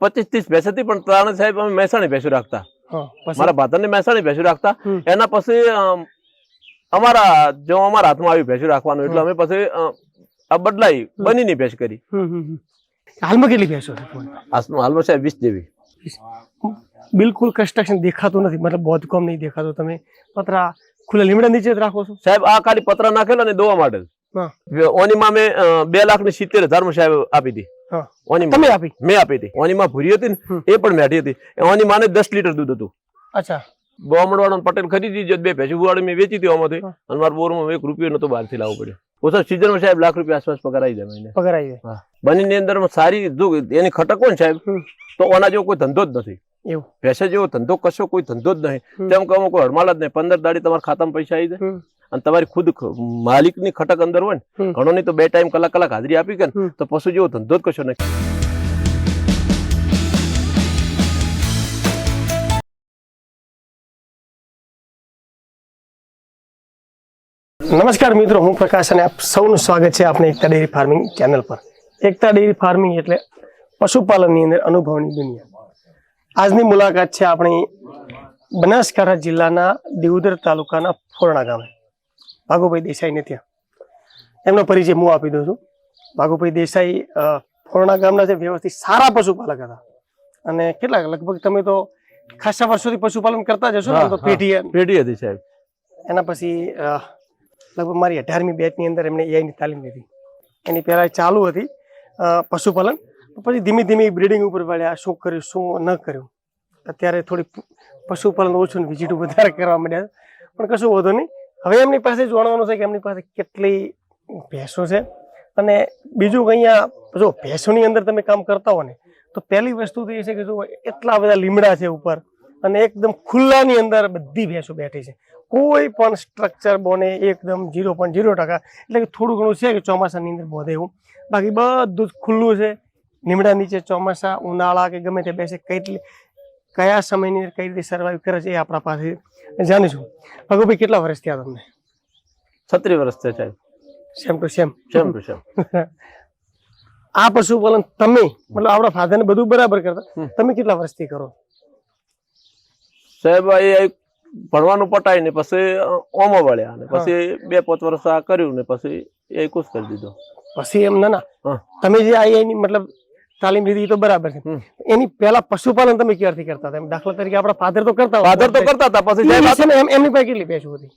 પચીસ ત્રીસ ભેંસ હતી પણ ત્રણ સાહેબ અમે મહેસાણી ભેંસું રાખતા. મારા ભાતરની મહેસાણી ભેંસું રાખતા. એના પછી અમારા જો અમારા હાથમાં આવ્યું ભેંસું રાખવાનું એટલે અમે પછી આ બદલાઈ બનીની ભેંસ કરી. હાલમાં કેટલી ભેંસો હાલમાં સાહેબ વીસ જેવી. બિલકુલ કન્સ્ટ્રક્શન દેખાતું નથી. મતલબ બહુ કમ નહીં દેખાતું. તમે પતરા ખુલ્લા લીમડા નીચે રાખો છો? સાહેબ આ ખાલી પત્ર નાખેલો ને દોવા માટે ઓની મેં બે લાખની સિત્તેર હજારમાં સાહેબ આપી હતી હા. ઓનીમાં તમે આપી. મેં આપી હતી. ઓનીમાં ભૂરી હતી ને એ પણ મેઠી હતી. ઓની માને દસ લીટર દૂધ હતું. અચ્છા. બોમડવાળો પટેલ ખરીદી જ બે ભેંસું વાળી મેં વેચી હતી આમાંથી. અને મારા બોરમાં એક રૂપિયો નતો બહારથી લાવવો પડ્યો. ઓછા સિઝનમાં સાહેબ લાખ રૂપિયા આસપાસ પગાર આવી જાય પગાર આવી જાય. બનીની અંદર સારી એની ખટક હોય સાહેબ તો ઓના જેવો કોઈ ધંધો જ નથી. એવું. ભેંસે જેવો ધંધો કશો કોઈ ધંધો જ નહીં. તેમ કહો કોઈ હડમાલ જ નહીં. પંદર દાડી તમારા ખાતામાં પૈસા આવી જાય. અને તમારી ખુદ માલિકની ખટક અંદર હોય ને હમ. ઘણો તો બે ટાઈમ કલાક કલાક હાજરી આપી કે ને તો પશુ જેવો ધંધો જ કશો નહીં નમસ્કાર મિત્રો હું પ્રકાશ અને આપ સૌનું સ્વાગત છે આપણે એકતા ડેરી ફાર્મિંગ ચેનલ પર. એકતા ડેરી ફાર્મિંગ એટલે પશુપાલનની અંદર અનુભવની દુનિયા. આજની મુલાકાત છે આપણી બનાસકાંઠા જિલ્લાના દિયોદર તાલુકાના ફોરણા ગામે. ભાગુભાઈ દેસાઈને ત્યાં. એમનો પરિચય હું આપી દઉં છું. ભાગુભાઈ દેસાઈ ફોરણા ગામના છે વ્યવસ્થિત સારા પશુપાલક હતા. અને કેટલા લગભગ તમે તો ખાસા વર્ષોથી પશુપાલન કરતા જશો ને? તો. પેઢી પેઢી હતી સાહેબ. એના પછી લગભગ મારી અઢારમી બેચની અંદર એમણે એઆઈની તાલીમ લીધી. એની પહેલાં ચાલુ હતી પશુપાલન. પછી ધીમે ધીમે બ્રીડિંગ ઉપર વળ્યા શું કર્યું શું ન કર્યું. અત્યારે થોડી પશુપાલન ઓછું ને વિઝિટ વધારે કરવા માંડ્યા પણ કશું વધુ નહીં. હવે એમની પાસે જાણવાનું છે કે એમની પાસે કેટલી ભેંસો છે. અને બીજું અહીંયા જો ભેંસોની અંદર તમે કામ કરતા હો ને, તો પહેલી વસ્તુ તો એ છે કે જો એટલા બધા લીમડા છે ઉપર અને એકદમ ખુલ્લાની અંદર બધી ભેંસો બેઠી છે. કોઈ પણ સ્ટ્રક્ચર બોને એકદમ ઝીરો પોઈન્ટ ઝીરો ટકા, એટલે કે થોડું ઘણું છે કે ચોમાસાની અંદર બોધે એવું. બાકી બધું જ ખુલ્લું છે. લીમડા નીચે ચોમાસા, ઉનાળા કે ગમે તે બેસે, કઈ કયા સમયની કઈ રીતે સર્વાઈવ કરે છે એ આપણા પાસે જાણીશું. ભગુભાઈ કેટલા વર્ષ થયા તમને? છત્રીસ વર્ષ થયા સાહેબ. Same to same same to same આ પશુપાલન તમે મતલબ આપણા ફાધર ને બધું બરાબર કરતા તમે કેટલા વર્ષથી કરો? સાહેબ એ ભણવાનું પટાય ને પછી ઓમો વળ્યા ને પછી બે પાંચ વર્ષ આ કર્યું ને પછી એ કુશ કરી દીધો. પછી એમ ના ના. તમે જે આ એની મતલબ તાલીમ લીધી તો બરાબર છે. એની પહેલા પશુપાલન તમે ક્યારથી કરતા હતા? દાખલા તરીકે આપણા ફાધર તો કરતા ફાધર તો કરતા હતા પછી ને એમની પાસે કેટલી ભેંસો હતી?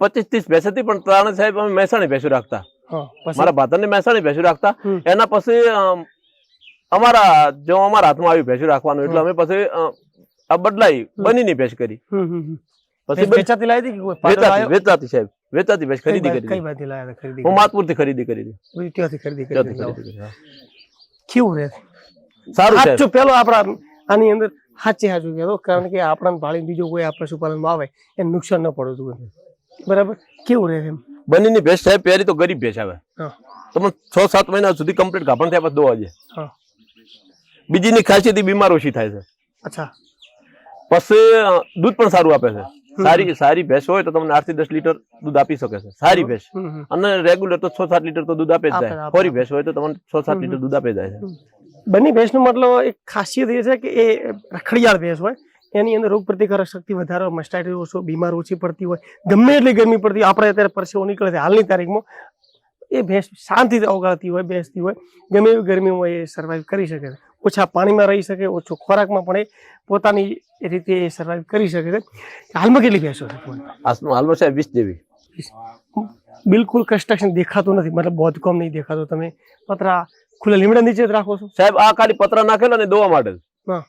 પચીસ ત્રીસ ભેંસ હતી પણ ત્રણ સાહેબ અમે મહેસાણી ભેંસું રાખતા. મારા પછી? ને મહેસાણી ભેંસું રાખતા. એના પછી અમારા જો અમારા હાથમાં આવ્યું ભેંસું રાખવાનું એટલે અમે પછી આ બદલાઈ બનીની ભેંસ કરી. પછી વેચાતી લાવી હતી વેચાતી સાહેબ. વેચાતી ભેંસ ખરીદી કરી હું? માતપુરથી ખરીદી કરી ત્યાંથી ખરીદી કરી કેવું રહે સારું સાચું પેલો આપણા આની અંદર સાચે સાચું કહેતો કારણ કે આપણા ભાળી બીજો કોઈ આ પશુપાલનમાં આવે એને નુકસાન ન પડતું હોય. બરાબર? કેવું રહે એમ? બનીની ભેંસ સાહેબ પહેરી તો ગરીબ ભેંસ આવે. તમે છ સાત મહિના સુધી કમ્પ્લીટ ગાભણ થયા પછી દોવા હા. બીજીની ખાસિયત બીમાર ઓછી થાય છે. અચ્છા. પછી દૂધ પણ સારું આપે છે. સારી સારી ભેંસ હોય તો તમને આઠથી દસ લીટર દૂધ આપી શકે છે. સારી ભેંસ. અને રેગ્યુલર તો છ સાત લીટર તો દૂધ આપે જ જાય. ખોરી ભેંસ હોય તો તમને છ સાત લીટર દૂધ આપે જાય છે. બંને ભેંસનો મતલબ એક ખાસિયત એ છે કે એ રખડિયાળ ભેંસ હોય. એની અંદર રોગ પ્રતિકારક શક્તિ વધારે હોય મસ્ટાઇટિસ ઓછો બીમાર ઓછી પડતી હોય. ગમે એટલી ગરમી પડતી હોય આપણે અત્યારે પરસેવો નીકળે છે હાલની તારીખમાં એ ભેંસ શાંતિથી ઓગાળતી હોય બેસતી હોય. ગમે એવી ગરમી હોય એ સર્વાઈવ કરી શકે છે. ઓછા પાણીમાં રહી શકે ઓછો ખોરાકમાં પણ એ પોતાની રીતે એ સર્વાઈવ કરી શકે છે. હાલમાં કેટલી ભેંસો છે? હાલમાં સાહેબ વીસ જેવી. બિલકુલ કન્સ્ટ્રક્શન દેખાતું નથી મતલબ બોધકામ નહીં દેખાતું. તમે પતરા ખુલ્લા લીમડા નીચે જ રાખો છો? સાહેબ આ ખાલી પતરા નાખેલો ને દોવા માટે. હા.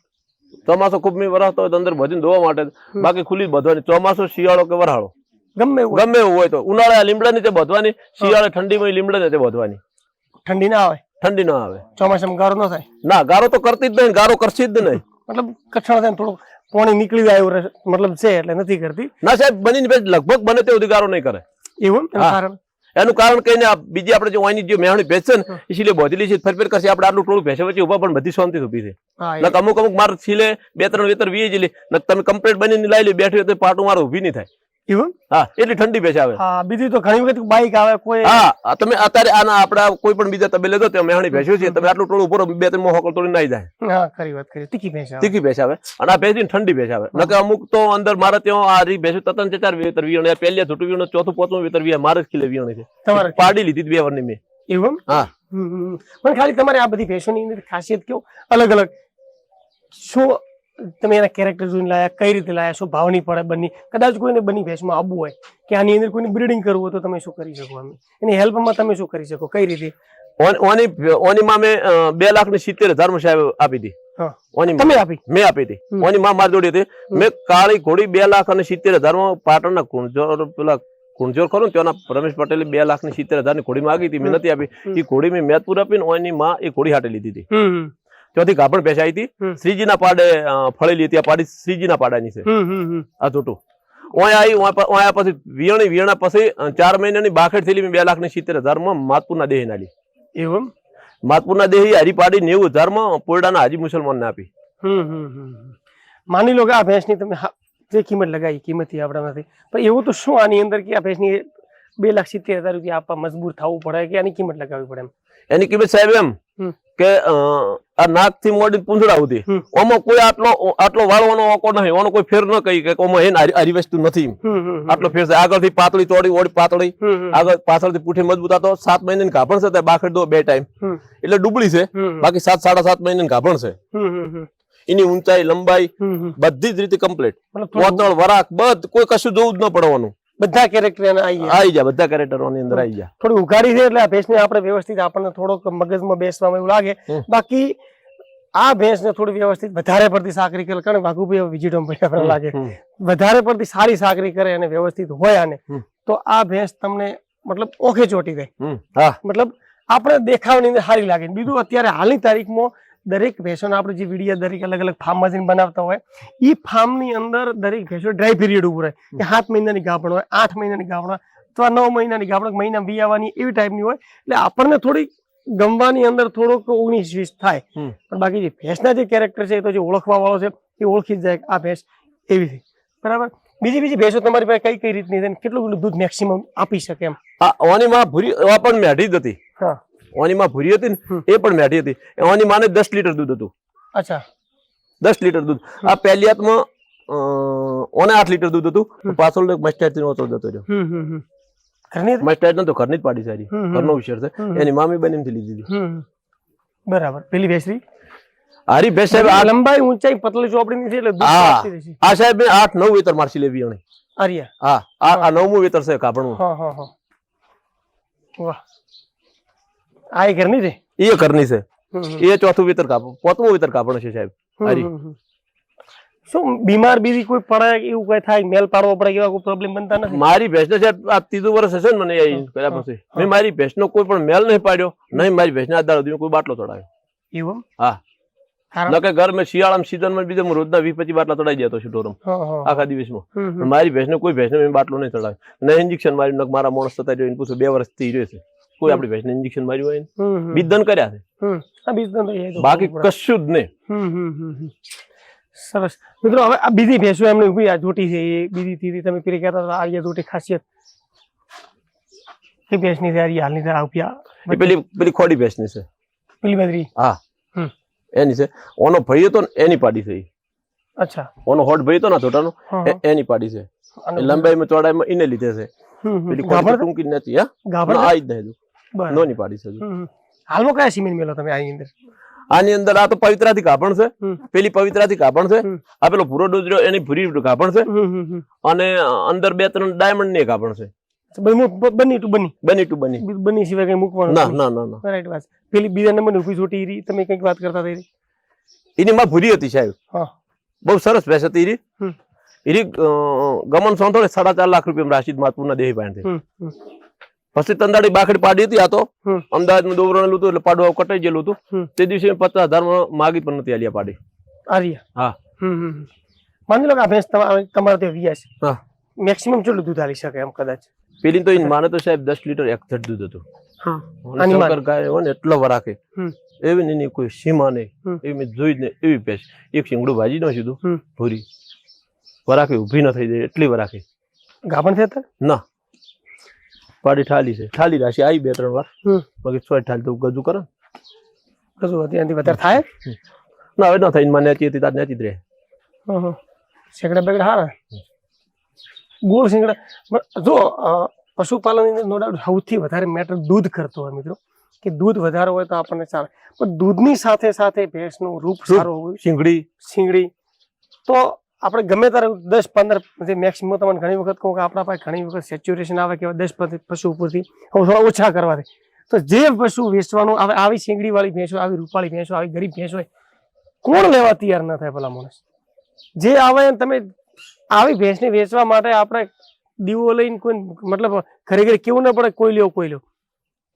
ચોમાસો ખૂબ મી વરસતો હોય તો અંદર ભજીને દોવા માટે. બાકી ખુલ્લી બધવાની. ચોમાસો શિયાળો કે વરાળો ગમે એવું ગમે એવું હોય તો. ઉનાળા લીમડા નીચે બધવાની શિયાળે ઠંડીમાં લીમડા નીચે બધવાની. ઠંડી ના આવે. ઠંડી ના આવે. ચોમાસામાં ગારો ન થાય? ના ગારો તો કરતી જ નહીં ગારો કરશે જ નહીં. મતલબ કચ્છણ થાય થોડું પાણી નીકળી જાય એવું મતલબ છે એટલે નથી કરતી. ના સાહેબ બની ને લગભગ બને તે સુધી ગારો નહીં કરે. એવું કારણ? એનું કારણ કહીને બીજી આપણે જે વાયની જે મેહણી ભેંસ ને હમ. એ બોધેલી છે ફેર ફેર કરશે આપણે આટલું ટોળું ભેસે વચ્ચે ઊભા પણ બધી શાંતિ ઊભી છે અમુક અમુક માર છીલે બે ત્રણ વેતર વીએ જ લે તમે કમ્પ્લેટ બનીને લાવી લે બેઠી તો પાટું મારે ઊભી નહીં થાય. એવું હા? એટલી ઠંડી ભેંસ આવે. હા બીજી તો ઘણી વખત બાઈક આવે કોઈ હા તમે અત્યારે આના આપડા કોઈ પણ બીજા તબેલે ભેંસ્યું છે તમે આટલું ટોળું પૂરો બે ત્રણ મોહકલ તોડી નાઈ જાય. હા ખરી વાત કરી તીખી ભેંસ આવે. તીખી ભેંસ આવે. અને આ ભેંસ ઠંડી ભેંસ આવે. અમુક તો અંદર મારે ત્યાં આ રી ભેંસ તતન છે ચાર વેતર વિયણ પહેલી છોટું વિયણ ચોથું પોચું વેતર વિયણ મારે જ કિલે છે. તમારે પાડી લીધી બે વરની મેં. એવું હા. પણ ખાલી તમારે આ બધી ભેંસોની અંદર ખાસિયત કેવું? અલગ અલગ શું તમે એના કેરેક્ટર જોઈને લાયા કઈ રીતે લાયા શું ભાવની પડે બની? કદાચ કોઈને બની ભેંસમાં આવવું હોય કે આની અંદર કોઈને બ્રીડિંગ કરવું હોય તો તમે શું કરી શકો અમે એની હેલ્પમાં તમે શું કરી શકો? કઈ રીતે? ઓની ઓની માં બે લાખ ને સિત્તેર હજારમાં સાહેબ આપી હતી. ઓની તમે આપી? મેં આપી હતી. ઓની માં મારી જોડી હતી. મેં કાળી ઘોડી બે લાખ અને સિત્તેર હજારમાં પાટણના કુંજોર પેલા કુંજોર ખરું ત્યાંના રમેશ પટેલે બે લાખની સિત્તેર હજારની ઘોડી માંગી હતી. મેં નથી આપી. એ ઘોડી મેં મેદપુર આપી ને ઓની માં એ ઘોડી હાટે લીધી હતી. ત્યાંથી ગાભણ આવી હતી. શ્રીજીના પાડે ફળેલી હતી. આ પાડી શ્રીજીના પાડાની છે. આ જોટું ઓય આવી ઓય પછી વિયણી વિયણા પછી ચાર મહિનાની બાખેડ થયેલી બે લાખની સિત્તેર હજારમાં માતપુરના દેહ નાલી એવું માતપુરના દેહ હારી પાડી નેવું હજારમાં પોરડાના હાજી મુસલમાન ને આપી. માની લો કે આ ભેંસની તમે જે કિંમત લગાવી કિંમતથી આપણા નથી પણ એવું તો શું આની અંદર કે આ ભેંસની બે લાખ સિત્તેર હજાર રૂપિયા આપવા મજબૂર થવું પડે કે આની કિંમત લગાવવી પડે એમ? એની કિંમત સાહેબ એમ. કે આ નાકથી મોડી પૂંછડા સુધી. આમાં કોઈ આટલો આટલો વાળવાનો ઓકો નહીં. ઓનો કોઈ ફેર ન કહી કે આમાં હે ને હારી- વસ્તુ નથી. આટલો ફેર છે. આગળથી પાતળી ચોડી ઓડી પાતળી. આગળ પાછળથી પૂઠી મજબૂત હતો તો સાત મહિનાની ગાભણ છે બાખડ દો બે ટાઈમ. એટલે ડુબળી છે. બાકી સાત સાડા સાત મહિનાની ગાભણ છે. એની ઊંચાઈ લંબાઈ. બધી જ રીતે કમ્પ્લીટ પોતળ વરાક બધ કોઈ કશું જોવું જ ન પડવાનું. બધા કેરેક્ટર એને આવી જાય બધા કેરેક્ટરો ની અંદર આવી જાય થોડી ઉઘાડી છે એટલે આ ભેંસને આપણે વ્યવસ્થિત આપણને થોડોક મગજમાં બેસવામાં એવું લાગે. બાકી આ ભેંસને થોડી વ્યવસ્થિત વધારે પડતી સાકરી કરે કારણ વાઘુભાઈ વિજીટમ ભાઈ લાગે. વધારે પડતી સારી સાકરી કરે અને વ્યવસ્થિત હોય આને તો આ ભેંસ તમને મતલબ ઓખે ચોટી જાય હા. મતલબ આપણે દેખાવની અંદર સારી લાગે. બીજું અત્યારે હાલની તારીખમાં દરેક ભેંસોના આપણે જે વીડિયો દરેક અલગ અલગ ફાર્મમાં જઈને બનાવતા હોય એ ફાર્મની અંદર દરેક ભેંસો ડ્રાય પીરિયડ ઉપર હોય કે સાત મહિનાની ગાભણ હોય આઠ મહિનાની ગાભણ હોય અથવા નવ મહિનાની ગાભણ મહિના વી આવવાની એવી ટાઈપની હોય. એટલે આપણને થોડી ગમવાની અંદર થોડોક ઓગણીસ વીસ થાય. હમ. પણ બાકી જે ભેંસના જે કેરેક્ટર છે એ તો જે ઓળખવા વાળો છે એ ઓળખી જ જાય કે આ ભેંસ એવી છે. બરાબર? બીજી બીજી ભેંસો તમારી પાસે કઈ કઈ રીતની છે અને કેટલું કેટલું દૂધ મેક્સિમમ આપી શકે એમ? આ ઓની માં ભૂરી આ પણ મેઢી જ હતી. હા. ઓની માં ભૂરી હતી ને એ પણ મેઠી હતી. ઓની માને દસ લીટર દૂધ હતું. અચ્છા. દસ લીટર દૂધ. આ પહેલી હાથમાં ઓને આઠ લીટર દૂધ હતું. પાછળ મસ્ટાર્ડથી ઓછો જતો રહ્યો. મસ્ટાર્ડ નતો ઘરની જ પાડી સારી. ઘરનો વિષય છે. એની મામી બની થી લીધી. હતી બરાબર. પેલી ભેસરી? હારી ભેસ સાહેબ આ લંબાઈ ઊંચાઈ પતલી ચોપડીની છે એટલે દૂધ. આ સાહેબ આઠ નવ વેતર મારસી લેવી અણી અરિયા. હા આ આ નવમું વેતર છે કાપડનું. હા હા હા. વાહ. આ એ ઘરની છે? એ ઘરની છે. એ ચોથું વિતર કાપ પોતમું વિતર કાપણ છે સાહેબ હમ. શું બીમાર બીજી કોઈ પડે એવું કઈ થાય? મેલ પાડવો પડે એવા કોઈ પ્રોબ્લેમ બનતા નથી? મારી ભેંસને સાહેબ આ ત્રીજું વર્ષ હશે ને મને એ કર્યા પછી. મેં મારી ભેંસનો કોઈ પણ મેલ નહીં પાડ્યો નહીં મારી ભેંસના આધાર સુધી કોઈ બાટલો ચડાવ્યો એવું હા. નકે ઘર મેં શિયાળામાં સીઝનમાં બીજા હું રોજના વીસ પચીસ બાટલા ચડાઈ જતો છું ઢોરમ આખા દિવસમાં. મારી ભેંસને કોઈ ભેંસને મેં બાટલો નહીં ચડાવ્યો ને ઇન્જેક્શન મારી ન મારા માણસ થતા રહ્યો એને પૂછું બે વર્ષથી રહ્યો છે. કોઈ આપણી ભેંસને ઇન્જેક્શન માર્યું હોય ને. બીજદન કર્યા છે. તો બાકી કશું જ નહીં. સરસ. મિત્રો હવે આ બીજી ભેંસો એમને ઊભી આ જોટી છે એ બીજી તીધી તમે પેલી કહેતા હતા આ જોટી ખાસિયત. એ ભેંસની છે આ હાલની છે આ ઊભી આ પેલી પેલી ખોડી ભેંસની છે. પેલી બદરી હા. હમ. એની છે. ઓનો ભાઈ હતો ને એની પાડી છે ઈ. અચ્છા. ઓનો હોટ ભાઈ હતો ને છોટાનો. એની પાડી છે. લંબાઈમાં ચોડાઈમાં એને લીધે છે. પેલી ખોડી ટૂંકી નથી હા. ગાભણ આ જ નહીં. નોની પાડી છે. હાલમાં કયા સિમેન્ટ મેલો તમે આની અંદર? આની અંદર આ તો પવિત્રાથી કાપણ છે. પેલી પવિત્રાથી કાપણ છે. આ પેલો ભૂરો ડોજરો એની ભૂરી કાપણ છે. અને અંદર બે ત્રણ ડાયમંડની કાપણ છે. બની ટુ બની બની. ટુ બની. બની સિવાય કઈ મૂકવાનું ના ના ના રાઈટ વાત. પેલી બીજા નંબર ઊભી છોટી રહી, તમે કંઈક વાત કરતા હતા ઈ એની માં ભૂરી હતી સાહેબ. હા. બહુ સરસ ભેંસ હતી. ઈરી અ, ગમન સોંથોડે સાડા ચાર લાખ રૂપિયા રાશિદ માતપુરના દેહી પાણી. પછી તંદાડી બાખડી પાડી હતી આ તો. અમદાવાદમાં દોવરણ હતું એટલે પાડવા કટાઈ ગયેલું હતું. તે દિવસે પચાસ હજાર માગી પણ નથી આલિયા પાડી. આલિયા? હા. માની લો કે આ ભેંસ તમારા ત્યાં વ્યાસ હા. મેક્સિમમ કેટલું દૂધ આલી શકે એમ કદાચ? પેલી તો માને તો સાહેબ દસ લીટર એક્ઝેક્ટ દૂધ હતું. હા. અને આની માને? શંકર ગાય હોય ને એટલો વરાકે. એવી એની કોઈ સીમા નહીં. એવી મેં જોઈ જ નહીં એવી ભેંસ. એક શીંગડું ભાજી ન સીધું ભૂરી. વરાકે ઊભી ન થઈ જાય એટલી વરાકે. ગાભણ થયા ના. પાડી ઠાલી છે. ઠાલી રાશિ આવી બે ત્રણ વાર. બાકી છ ઠાલી તો ગજુ કરે. ગજુ એનાથી વધારે થાય? ના હવે ન થાય મને નેચી હતી તાર નેચી જ રહે. શેકડા બેકડા હારા? ગોળ શેકડા જો પશુપાલન નો ડાઉટ સૌથી વધારે મેટર દૂધ કરતો હોય મિત્રો. કે દૂધ વધારે હોય તો આપણને ચાલે પણ દૂધની સાથે સાથે ભેંસનું રૂપ સારું હોવું શીંગડી. શીંગડી. તો આપણે ગમે ત્યારે દસ પંદર મેક્સિમમ તમને ઘણી વખત કહું કે આપણા પાસે ઘણી વખત સેચ્યુરેશન આવે કે દસ પશુ ઉપરથી થોડા ઓછા કરવાથી તો જે પશુ વેચવાનું આવે આવી શેંગડીવાળી ભેંસો આવી રૂપાળી ભેંસો આવી ગરીબ ભેંસ હોય કોણ લેવા તૈયાર ન થાય પેલા માણસ? જે આવે તમે આવી ભેંસને વેચવા માટે આપણે દીવો લઈને કોઈ મતલબ ઘરે ઘરે કેવું ના પડે કોઈ લ્યો કોઈ લ્યો.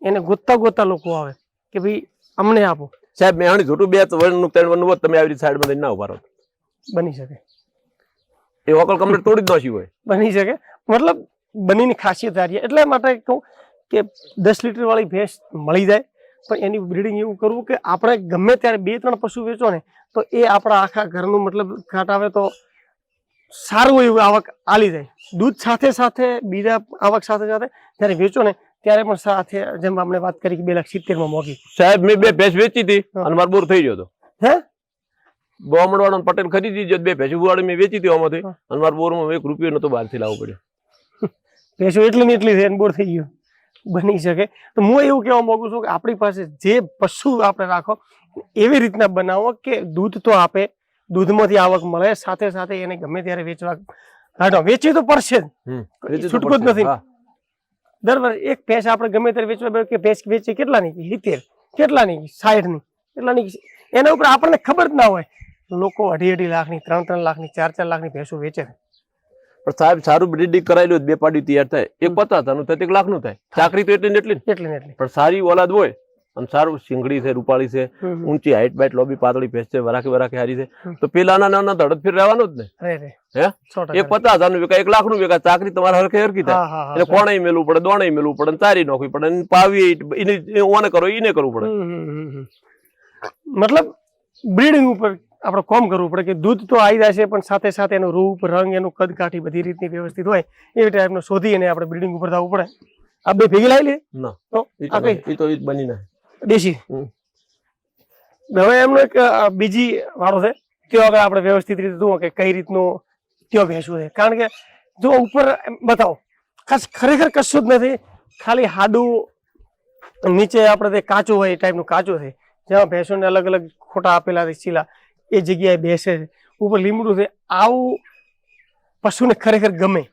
એને ગોતતા ગોતતા લોકો આવે કે ભાઈ અમને આપો. સાહેબ મેં જોટું બે ત્રણ વનનું તમે આવી રીતે સાઈડમાં લઈને ના ઊભા રહો. બની શકે. એ વોકલ કમ્પ્લીટ તોડી જ નાખી હોય. બની શકે. મતલબ બનીની ખાસિયત રહી એટલે માટે કહું કે દસ લીટર વાળી ભેંસ મળી જાય પણ એની બ્રીડિંગ એવું કરવું કે આપણે ગમે ત્યારે બે ત્રણ પશુ વેચો ને તો એ આપણા આખા ઘરનું મતલબ ઘાટ આવે તો સારું એવું આવક આલી જાય દૂધ સાથે સાથે બીજા આવક સાથે સાથે જ્યારે વેચો ને ત્યારે પણ સાથે જેમ આપણે વાત કરી કે બે લાખ સિત્તેરમાં મોગી સાહેબ મેં બે ભેંસ વેચી હતી. અને મારો બોર થઈ ગયો હતો. હે? બોમડવાળો પટેલ ખરીદી જ બે ભેંસ વાળી મેં વેચી હતી આમાંથી. અને મારા બોરમાં એક રૂપિયો નતો બહારથી લાવવો પડ્યો. ભેંસો એટલી ને એટલી છે બોર થઈ ગયો. બની શકે. તો હું એવું કહેવા માંગુ છું કે આપણી પાસે જે પશુ આપણે રાખો એવી રીતના બનાવો કે દૂધ તો આપે દૂધમાંથી આવક મળે સાથે સાથે એને ગમે ત્યારે વેચવા હાટો વેચી તો પડશે જ. છૂટકો જ નથી. દર વર્ષે એક ભેંસ આપણે ગમે ત્યારે વેચવા કે ભેંસ વેચી કેટલાની? સિત્તેર કેટલાની? સાઠની કેટલાની? એના ઉપર આપણને ખબર જ ના હોય. લોકો અઢી અઢી લાખની ત્રણ ત્રણ લાખની ચાર ચાર લાખની ભેંસો વેચે પણ સાહેબ સારું બ્રિડિંગ કરાયેલું બે પાડી તૈયાર થાય. એક પચાસ થાય એક લાખનું થાય. ચાકરી તો એટલી એટલી એટલી એટલી. પણ સારી ઓલાદ હોય અને સારું સિંગડી છે રૂપાળી છે. ઊંચી હાઈટ બાઈટ લોબી પાતળી ભેંસ છે વરાખી વરાખી હારી છે. તો પેલાના નાના ધડત ફેર રહેવાનું જ ને. હે? એક પચાસ હજારનું વેકાય એક લાખનું વેકાય ચાકરી તમારે હરખે હરખી થાય. એટલે કોણે મેલવું પડે દોણે મેલવું પડે ચારી તારી નોખવી પડે પાવી એને ઓને કરો એને કરવું પડે. મતલબ બ્રીડિંગ ઉપર આપણે કોમ કરવું પડે કે દૂધ તો આવી જાય છે પણ સાથે સાથે એનું રૂપ રંગ એનું કદ કાઠી બધી રીતની વ્યવસ્થિત હોય એવી ટાઈપનું શોધી અને આપણે બિલ્ડિંગ ઉપર થવું પડે. આ બે ભેગી લાવી લે ના. તો આ કઈ? તો ઈ બની ના. દેશી? હવે એમનો એક બીજી વાળો છે ત્યાં આગળ આપણે વ્યવસ્થિત રીતે જુઓ કે કઈ રીતનું ત્યાં ભેંસું છે. કારણ કે જો ઉપર બતાવો ખાસ ખરેખર કશું જ નથી ખાલી હાડું નીચે આપણે તે કાચું હોય એ ટાઈપનું કાચું છે જેમાં ભેંસોને અલગ અલગ ખોટા આપેલા છે ચીલા એ જગ્યાએ બેસે છે. ઉપર લીમડું છે. આવું પશુને ખરેખર ગમે.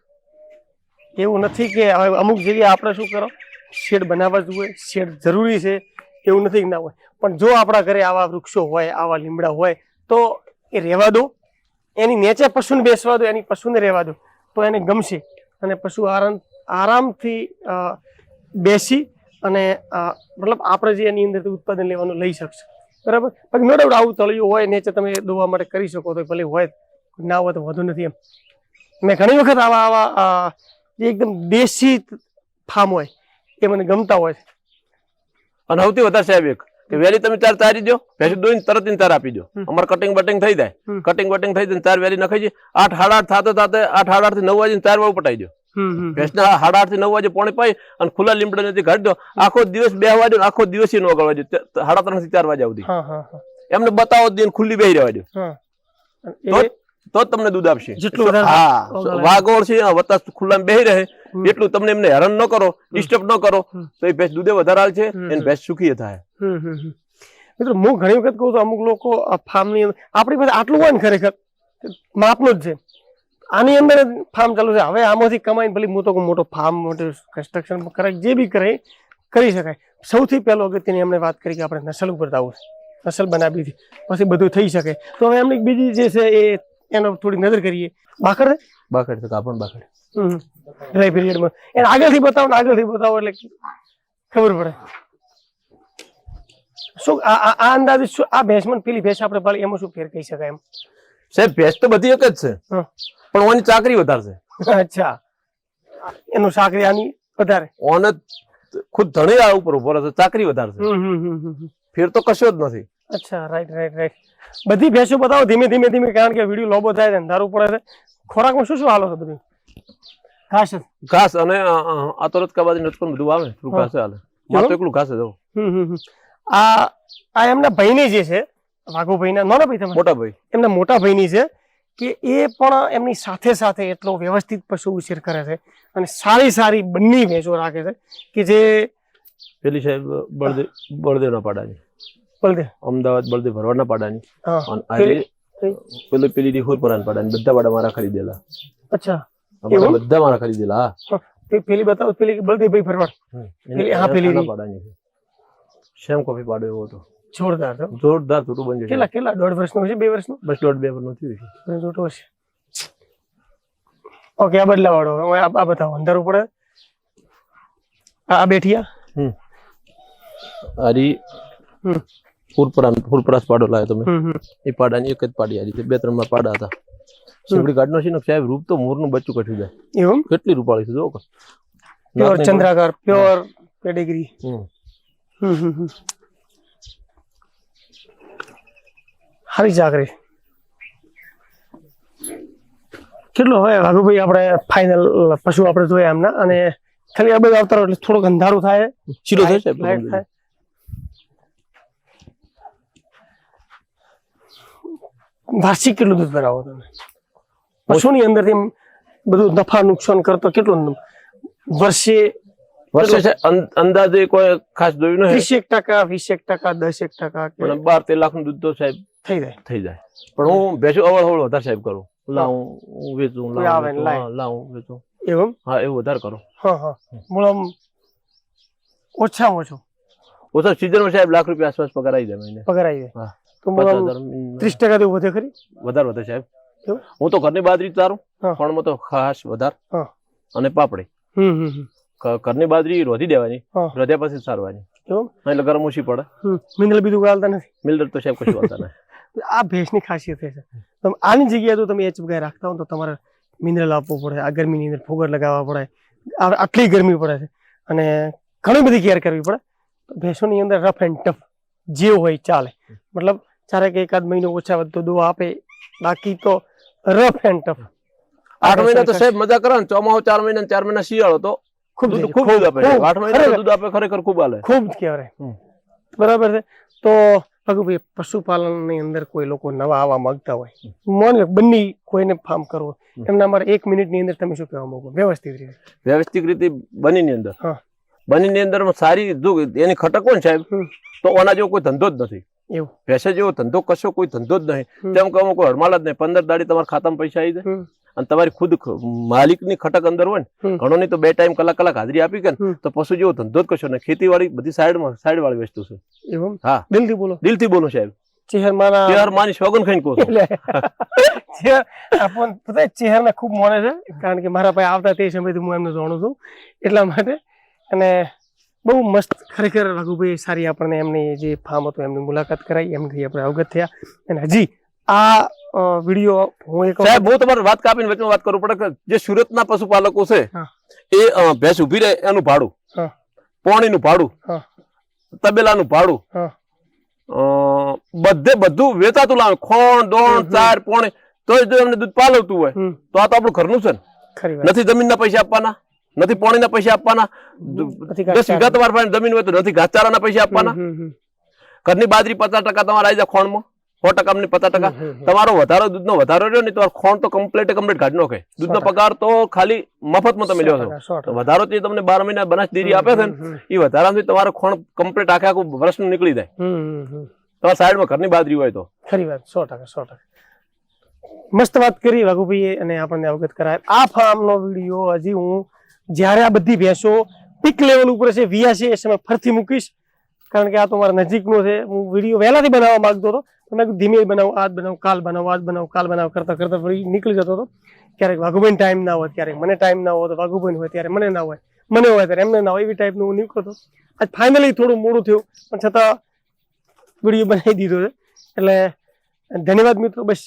એવું નથી કે હવે અમુક જગ્યાએ આપણે શું કરો? શેડ બનાવવા જોઈએ શેડ જરૂરી છે. એવું નથી ના હોય. પણ જો આપણા ઘરે આવા વૃક્ષો હોય, આવા લીમડા હોય, તો એ રહેવા દો. એની નીચે પશુને બેસવા દો. એની પશુને રહેવા દો. તો એને ગમશે. અને પશુ આરામ, આરામથી બેસી અને મતલબ આપણે જે એની અંદરથી ઉત્પાદન લેવાનું લઈ શકશે. બરાબર? બાકી નો ડાઉટ આવું તળિયું હોય નેચે તમે દોવા માટે કરી શકો તો ભલે હોય ના હોય તો વધુ નથી એમ. મેં ઘણી વખત આવા આવા જે એકદમ દેશી ફાર્મ હોય એ મને ગમતા હોય અને સૌથી વધારે સાહેબ એક કે વેલી તમે ચાર તારી દો ભેંસું દોઈને તરત ને ચાર આપી દો અમારે કટિંગ બટિંગ થઈ જાય. કટિંગ બટિંગ થઈ જાય ચાર વેલી નખાઈ જાય. આઠ સાડા આઠ થતા થાતે આઠ સાડા આઠથી નવ વાગે ચાર વાગે પટાઈ દો. ભેંસના સાડા આઠથી નવ વાગે પાણી પાઈ અને ખુલ્લા લીમડા નથી કાઢી દો આખો દિવસ બે વાગે આખો દિવસ ન કરવા દો. સાડા ત્રણથી ચાર વાગે સુધી. હા હા હા. એમને બતાવો જ ખુલ્લી બેહી રહેવા દો. તો તો તમને દૂધ આપશે. જેટલું હા. વાગોળ છે આ વત્તા ખુલ્લા બેહી રહે. એટલું તમને એમને હેરાન ન કરો ડિસ્ટર્બ ન કરો. તો એ ભેંસ દૂધે વધારે હાલ છે. એને ભેંસ સુખી થાય. હમ હમ હમ. મિત્રો હું ઘણી વખત કહું છું અમુક લોકો આ ફાર્મની આપણી પાસે આટલું હોય ને ખરેખર માપનું જ છે. આની અંદર ફાર્મ ચાલુ છે. હવે આમાંથી કમાઈને ભલે મોટો મોટો ફાર્મ મોટું કન્સ્ટ્રક્શન કરે જે બી કરે કરી શકાય. સૌથી પહેલો અગત્યની એમણે વાત કરી કે આપણે નસલ ઉપર જવું છે. નસલ બનાવી હતી પછી બધું થઈ શકે. તો હવે એમની બીજી જે છે એ એનો થોડી નજર કરીએ. બાકર છે? બાકડ તો કાપણ બાકડ ડ્રાય પીરિયડમાં એને આગળથી બતાવો ને આગળથી બતાવો એટલે ખબર પડે. શું આ અંદાજે શું આ ભેંસમાં પેલી ભેંસ આપણે એમાં શું ફેર કહી શકાય એમ. સાહેબ ભેંસ તો બધી એક જ છે. પણ ઓની ચાકરી વધારે છે અચ્છા. એનું ચાકરી આની વધારે? ઓને ખુદ ધણી આ ઉપર ઊભો રહેશે ચાકરી વધારે છે. ફેર તો કશો જ નથી. અચ્છા રાઈટ રાઈટ રાઈટ બધી ભેંસો બતાવો ધીમે ધીમે ધીમે કારણ કે વીડિયો લોબો થાય છે અંધારું પડે છે. ખોરાકમાં શું શું હાલો છે બધું ઘાસ ઘાસ અને આ તરત બાજરી રચકો બધું આવે ઘાસ હાલે. મારે તો એકલું ઘાસ જ. આ આ એમના ભાઈની જે છે વાઘુભાઈના નાના ભાઈ તમારા મોટા ભાઈ એમના મોટા ભાઈની છે કે એ પણ એમની સાથે સાથે એટલો વ્યવસ્થિત પશુ ઉછેર કરે છે અને સારી સારી બંને ભેંસો રાખે છે કે જે પેલી સાહેબ બળદેવ બળદેવના પાડાની. બળદે. અમદાવાદ બળદેવ ભરવાડના પાડાની. પેલી- પેલી પેલી ડીહોર પરાન પાડાની બધા પાડા મારા ખરીદેલા. અચ્છા. બધા મારા ખરીદેલા હા. પેલી બતાવો પેલી બળદેવભાઈ ભરવાડ. પેલી- હા, પેલી પાડાની સેમ કોફી પાડો એવો હતો. જોરદાર. જોરદાર છોટું બની કેટલા કેટલા? દોઢ વર્ષનું છે બે વર્ષનું? બસ દોઢ બે પર નથી છોટું હશે. ઓકે આ બદલાવાળો. હવે આ બતાવો અંધારું પડે? આ બેઠી બેઠિયા હમ. આરી પાડો લાવ્યો તમે. એ પાડાની એક જ પાડી આ રીતે બે ત્રણમાં પાડા હતા. શીવડી ગાડનો છે ને સાહેબ રૂપ તો મોરનું બચ્ચું કઠી જાય. એવું? કેટલી રૂપાળી છે જો પ્યોર ચંદ્રાકાર પ્યોર પેડિગ્રી હમ હમ હમ. હારી ચાકરી કેટલો હવે ભાઈ આપણે ફાઇનલ પશુ આપણે જોઈએ એમના અને ખાલી આ બધું આવતા એટલે થોડુંક અંધારું થાય. ચીરો થાય સાહેબ થાય. વાર્ષિક કેટલું દૂધ ભરાવો તમે? પશુની અંદરથી બધું નફા નુકસાન કરતો કેટલું વર્ષે વર્ષે અંદાજે કોઈ ખાસ જોયું નહીં એક ટકા વીસેક ટકા દસેક ટકા પણ બાર તેર લાખનું દૂધ તો સાહેબ થઈ જાય. થઈ જાય. પણ હું ભેંસો અવળ હવળ વધારે સાહેબ કરું. લાવું હું વેચું લાવું લાવું વેચું. એવું? હા એવું વધારે કરું. હા હા. મૂળ આમ ઓછામાં ઓછો. ઓછા સીઝનમાં સાહેબ લાખ રૂપિયા આસપાસ પગાર આવી જાય મહિને. પગાર આવી જાય. તો ત્રીસ ટકા જેવું વધે ખરી? વધારે વધે સાહેબ. હું તો ઘરની બાજરી તારું. પણ તો ખાસ વધારે. અને પાપડી. હમ હમ. ઘરની બાજરી રોધી દેવાની રોધ્યા પછી સારવાની. એટલે ગરમ ઓછી પડે. મિનરલ બીજું હાલતા નથી? મિલર તો સાહેબ કશું વાળતા નથી. આ ભેંસની ખાસિયત છે. તમે આની જગ્યાએ તો તમે એચ ગાય રાખતા હો તો તમારે મિનરલ આપવું પડે આ ગરમીની અંદર ફોગર લગાવવા પડે આટલી ગરમી પડે છે. અને ઘણી બધી કેર કરવી પડે. ભેંસોની અંદર રફ એન્ડ ટફ જે હોય ચાલે. મતલબ ચારે કે એકાદ મહિનો ઓછા વધતો દવા આપે બાકી તો રફ એન્ડ ટફ. આઠ મહિના તો સાહેબ મજા કરો ને ચોમાસું ચાર મહિના ચાર મહિના શિયાળો તો ખૂબ ખૂબ દૂધ આપે ખરેખર. દૂધ આપે ખરેખર ખૂબ હાલે ખૂબ કહેવાય. બરાબર છે? તો ભગુભાઈ પશુપાલનની અંદર કોઈ લોકો નવા આવવા માંગતા હોય માની લો બંને કોઈને ફાર્મ કરવું એમને અમારે મારે એક મિનિટની અંદર તમે શું કહેવા માંગો? વ્યવસ્થિત રીતે. વ્યવસ્થિત રીતે બનીની અંદર. હા. બનીની અંદર સારી એની ખટક ને સાહેબ તો ઓના જેવો કોઈ ધંધો જ નથી. એવું. ભેંસે જેવો ધંધો કશો કોઈ ધંધો જ નહીં. તેમ કહો કોઈ હડમાલ જ નહીં. પંદર દાડી તમારા ખાતામાં પૈસા આવી જાય. અને તમારી ખુદ માલિકની ખટક અંદર હોય ને ઘણો તો બે ટાઈમ કલાક કલાક હાજરી આપી કે તો પશુ જેવો ધંધો જ કરશો ને ખેતીવાડી બધી સાઈડમાં સાઈડ વાળી વસ્તુ છે. હા. દિલથી બોલો. દિલથી બોલો સાહેબ. ચેહર મારા ત્યાર ખાઈને કહું છું. આપણ બધા ચેહરને ખૂબ માને છે કારણ કે મારા પાસે આવતા તે સમયથી હું એમને જાણું છું. એટલા માટે અને બહુ મસ્ત ખરેખર રઘુભાઈ સારી આપણને એમની જે ફાર્મ હતું એમની મુલાકાત કરાઈ એમથી આપણે અવગત થયા. અને હજી આ વીડિયો હું એક સાહેબ હું તમારી વાત કાપીને વચમાં વાત કરું પડે કે જે સુરતના પશુપાલકો છે એ ભેંસ ઊભી રહે એનું ભાડું. પોણીનું ભાડું. તબેલાનું ભાડું. બધે બધું વેચાતું લાવે. ખોણ દોણ ચાર પોણે. તો જો એમને દૂધ પાલવતું હોય તો આ તો આપણું ઘરનું છે ને. નથી જમીનના પૈસા આપવાના નથી પોણીના પૈસા આપવાના. દસ વીઘા તમારા જમીન હોય તો નથી ઘાસચારાના પૈસા આપવાના. ઘરની બાજરી પચાસ ટકા તમારે આવી જાય ખોણમાં. સો ટકા ને પચાસ ટકા. તમારો વધારો દૂધનો વધારો રહ્યો ને તો ખોણ તો કમ્પ્લીટ કમ્પ્લીટ કાઢી નાખે. દૂધનો પગાર તો ખાલી મફતમાં તમે લ્યો છો. તો વધારો જે તમને બાર મહિના બનાસ ડેરી આપે છે ને એ વધારાથી તમારે ખોણ કમ્પ્લીટ આખે આખું વર્ષનું નીકળી જાય. તમારા સાઈડમાં તમારા સાઈડમાં ઘરની બાજરી હોય તો. ખરી વાત સો ટકા સો ટકા. મસ્ત વાત કરી વાઘુભાઈએ અને આપણને અવગત કરાય. આ ફાર્મનો વીડિયો હજી હું જ્યારે આ બધી ભેંસો પીક લેવલ ઉપર છે વિયા છે એ સમય ફરીથી મૂકીશ. કારણ કે આ તો મારા નજીકનો છે. હું વીડિયો વહેલાથી બનાવવા માંગતો હતો. તો મેં ધીમે બનાવું, આજ બનાવું, કાલ બનાવું, આજ બનાવું, કાલ બનાવ, કરતા કરતા ફરી નીકળી જતો હતો. ક્યારેક વાઘુબેન ટાઈમ ના હોય, ક્યારેક મને ટાઈમ ના હોય, તો વાઘુબેન હોય ત્યારે મને ના હોય, મને હોય ત્યારે એમને ના હોય, એવી ટાઈપનું હું નીકળતો આજ ફાઇનલી થોડું મોડું થયું, પણ છતાં વીડિયો બનાવી દીધો છે. એટલે ધન્યવાદ મિત્રો, બસ.